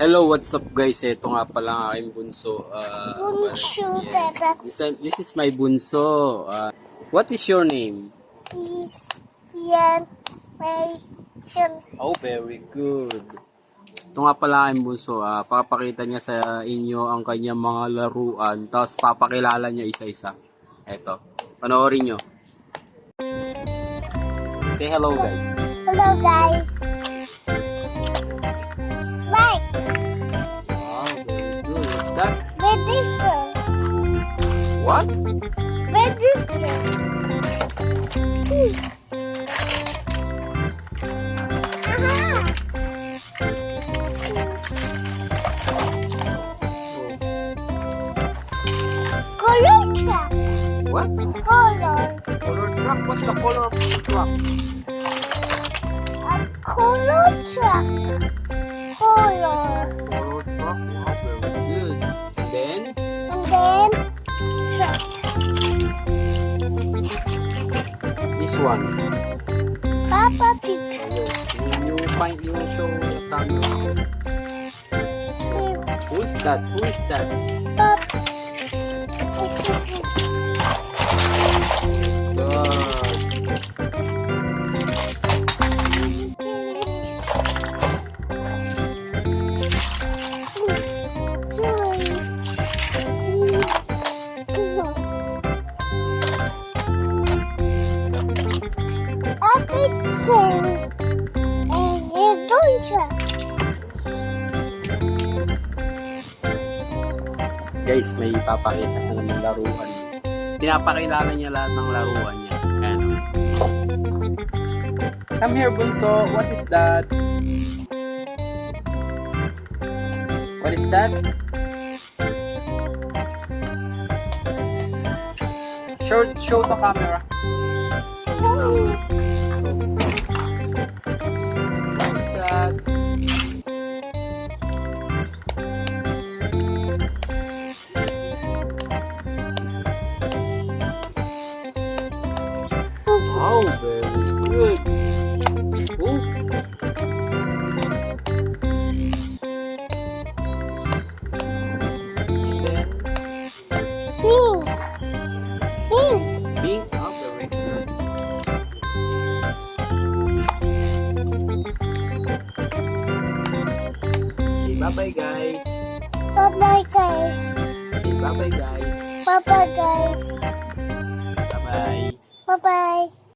Hello, what's up guys? Ito nga pala ang aking bunso. Uh, Bunso, yes. This, this is my bunso. Uh, what is your name? yan Oh, very good. Ito nga pala ang aking bunso. Uh, papakita niya sa inyo ang kanyang mga laruan. Tapos papakilala niya isa-isa. Ito. Panoorin nyo. Say hello guys. hello guys like Wow, very good. What's register What? register Hmm. Color truck What? color Color truck? What's the color of the truck? A color truck color Color truck? Wow, very good. And then? and then truck This one. Papa Pig Hello. Yung find yung show the camera. Who is that? Who is that? Papa And you don't truck. Guys, may ipapakita na naman laruan. Pinapakilala niya lahat ng laruan niya. Ayan. Come here, Bunso. What is that? What is that? Show, show the camera. Oh, Oh, very good. Pink. Pink. pink. Very good. Say bye-bye, guys. Bye-bye, guys. Say bye-bye, guys. Bye-bye, guys. Bye-bye. Bye-bye.